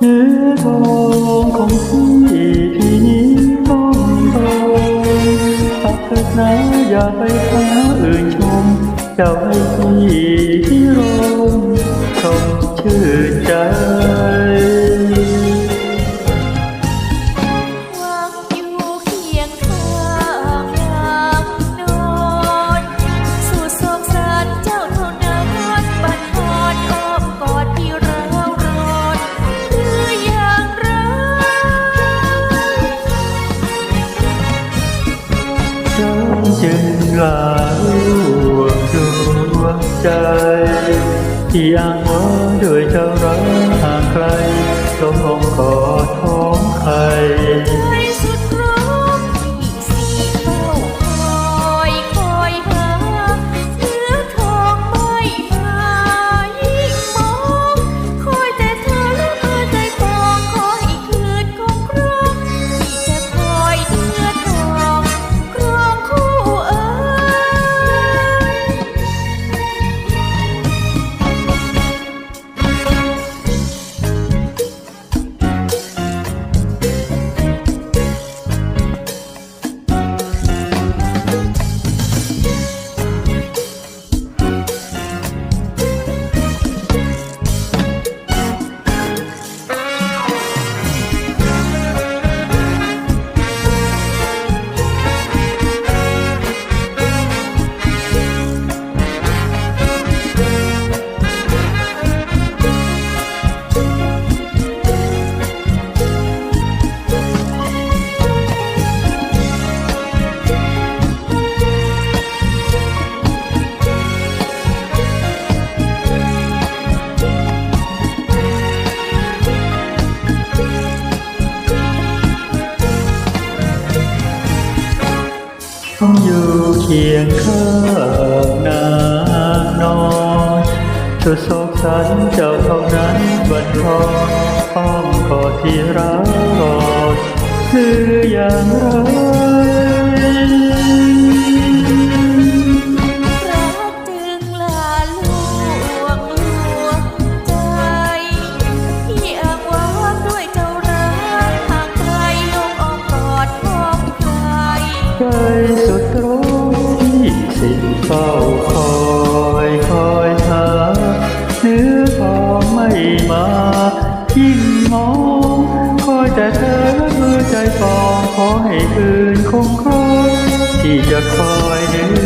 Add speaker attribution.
Speaker 1: เงขงพี่
Speaker 2: พี่ต้องทองตักเถินาไปหาเอ่ยชม เจ้าให้พี่ที่รมชมชื่อ
Speaker 1: ใจ จึงลาล่วงดวงใจที่อ้างว่าด้วยเจ้ารักห่างไกลลมลงกอดท้องใคร
Speaker 2: อยู่เคียงข้า
Speaker 1: งนางนอนเธอโศกสันเจ้าเท่านั้นบันทอนอ้อมกอดที่รักกอดคืออย่างไร แต่เธอและมือใจฟองขอให้คืนคงคอยที่จะคอยเห็น